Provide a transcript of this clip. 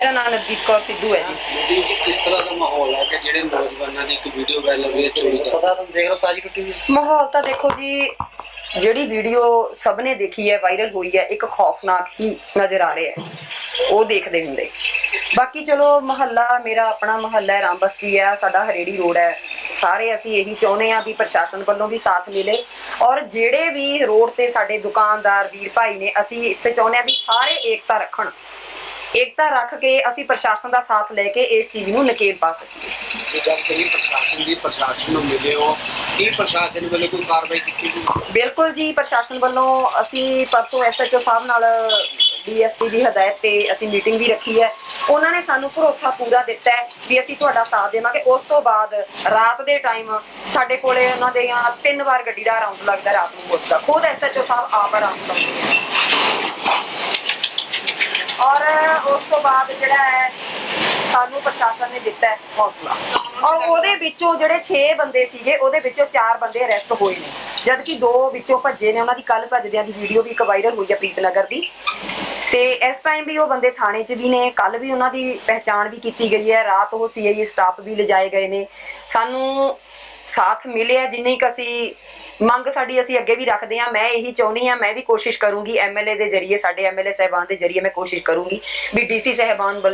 ਮੇਰਾ ਨਾਮ ਨਵਜੀਤ ਕੌਰ ਸਿੱਧੂ ਹੈ ਜੀ ਮੀਟਿੰਗ 'ਚ ਕਿਸ ਤਰ੍ਹਾਂ ਦਾ ਮਾਹੌਲ ਹੈ ਕਿ ਜਿਹੜੇ ਨੌਜਵਾਨਾਂ ਦੀ ਇੱਕ ਵੀਡੀਓ ਵਾਇਰਲ ਹੋ ਰਹੀ ਹੈ ਚੋਰੀ ਦਾ ਪਤਾ ਤੁਹਾਨੂੰ ਦੇਖ ਲਓ ਤਾਜੀ ਹੋਈ ਮਾਹੌਲ ਤਾਂ ਦੇਖੋ ਜੀ ਜਿਹੜੀ ਵੀਡੀਓ ਸਭ ਨੇ ਦੇਖੀ ਹੈ ਵਾਇਰਲ ਹੋਈ ਹੈ ਇੱਕ ਖੌਫਨਾਕ ਹੀ ਨਜ਼ਰ ਆ ਰਿਹਾ ਹੈ। ਉਹ ਦੇਖਦੇ ਹੁੰਦੇ। ਬਾਕੀ ਚਲੋ ਮਹੱਲਾ ਮੇਰਾ ਆਪਣਾ ਮਹੱਲਾ ਹੈ ਰਾਮਬਸਤੀ ਹੈ ਸਾਡਾ ਹਰੇੜੀ ਰੋਡ ਹੈ। ਸਾਰੇ ਅਸੀਂ ਇਹੀ ਚਾਹੁੰਦੇ ਆ ਵੀ ਪ੍ਰਸ਼ਾਸਨ ਵੱਲੋਂ ਵੀ ਸਾਥ ਮਿਲੇ। ਔਰ ਜਿਹੜੇ ਵੀ ਰੋਡ ਤੇ ਸਾਡੇ ਦੁਕਾਨਦਾਰ ਵੀਰ ਭਾਈ ਨੇ ਅਸੀਂ ਇੱਥੇ ਚਾਹੁੰਦੇ ਆ ਵੀ ਸਾਰੇ ਏਕਤਾ ਰੱਖਣ। ਏਕਤਾ ਰੱਖ ਕੇ ਅਸੀਂ ਪ੍ਰਸ਼ਾਸਨ ਦਾ ਸਾਥ ਲੈ ਕੇ ਇਸ ਚੀਜ਼ ਨੂੰ ਨਕੇਲ ਪਾ ਸਕੀਏ। ਜੇ ਗੱਲ ਕਰੀਏ ਪ੍ਰਸ਼ਾਸਨ ਦੀ ਪ੍ਰਸ਼ਾਸਨ ਨੂੰ ਮਿਲੇ ਹੋ ਕੀ ਪ੍ਰਸ਼ਾਸਨ ਵੱਲੋਂ ਕੋਈ ਕਾਰਵਾਈ ਕੀਤੀ ਗਈ? ਬਿਲਕੁਲ ਜੀ ਪ੍ਰਸ਼ਾਸਨ ਵੱਲੋਂ ਅਸੀਂ ਪਰਸੋਂ ਐਸਐਚਓ ਸਾਹਿਬ ਨਾਲ ਡੀਐਸਪੀ ਦੀ ਹਦਾਇਤ ਤੇ ਅਸੀਂ ਮੀਟਿੰਗ ਵੀ ਰੱਖੀ ਹੈ। ਉਹਨਾਂ ਨੇ ਸਾਨੂੰ ਭਰੋਸਾ ਪੂਰਾ ਦਿੱਤਾ ਹੈ ਵੀ ਅਸੀਂ ਤੁਹਾਡਾ ਸਾਥ ਦੇਵਾਂਗੇ। ਉਸ ਤੋਂ ਬਾਅਦ ਰਾਤ ਦੇ ਟਾਈਮ ਸਾਡੇ ਕੋਲੇ ਉਹਨਾਂ ਦੇ ਆ ਤਿੰਨ ਵਾਰ ਗੱਡੀ ਦਾ ਰਾਉਂਡ ਲੱਗਦਾ ਰਾਤ ਨੂੰ ਪੁੱਛਦਾ। ਖੁਦ ਐਸਐਚਓ ਸਾਹਿਬ ਆਪ ਰਾਉਂਡ ਲਾਉਂਦੇ ਹੈ ਔਰ ਉਸ ਤੋਂ ਬਾਅਦ ਜਿਹੜਾ ਹੈ, ਸਾਨੂੰ ਪ੍ਰਸ਼ਾਸਨ ਨੇ ਦਿੱਤਾ ਹੈ ਹੌਸਲਾ। ਔਰ ਉਹਦੇ ਵਿੱਚੋਂ ਜਿਹੜੇ 6 ਬੰਦੇ ਸੀਗੇ, ਉਹਦੇ ਵਿੱਚੋਂ 4 ਬੰਦੇ ਅਰੈਸਟ ਹੋਏ ਨੇ। ਜਦਕਿ ਦੋ ਵਿੱਚੋਂ ਭੱਜੇ ਨੇ, ਉਹਨਾਂ ਦੀ ਕੱਲ ਭੱਜਦਿਆਂ ਦੀ ਵੀਡੀਓ ਵੀ ਇੱਕ ਵਾਇਰਲ ਹੋਈ ਹੈ ਪ੍ਰੀਤਨਗਰ ਦੀ। ਤੇ ਇਸ ਟਾਈਮ ਵੀ ਉਹ ਬੰਦੇ ਥਾਣੇ 'ਚ ਵੀ ਨੇ ਕੱਲ ਵੀ ਉਹਨਾਂ ਦੀ ਪਹਿਚਾਣ ਵੀ ਕੀਤੀ ਗਈ ਹੈ, ਰਾਤ ਉਹ ਸੀਆਈਏ ਸਟਾਫ ਵੀ ਲਿਜਾਏ ਗਏ ਨੇ। ਸਾਨੂੰ ਸਾਥ ਮਿਲਿਆ ਜਿੰਨੀ ਕੁ ਅਸੀਂ ਮੰਗ ਸਾਡੀ ਅਸੀਂ ਅੱਗੇ ਵੀ ਰੱਖਦੇ ਹਾਂ। ਮੈਂ ਇਹੀ ਚਾਹੁੰਦੀ ਹਾਂ, ਮੈਂ ਵੀ ਕੋਸ਼ਿਸ਼ ਕਰੂੰਗੀ ਐਮਐਲਏ ਦੇ ਜਰੀਏ, ਸਾਡੇ ਐਮਐਲਏ ਸਹਿਬਾਨ ਦੇ ਜਰੀਏ ਮੈਂ ਕੋਸ਼ਿਸ਼ ਕਰੂੰਗੀ ਵੀ ਡੀਸੀ ਸਹਿਬਾਨ ਵੱਲ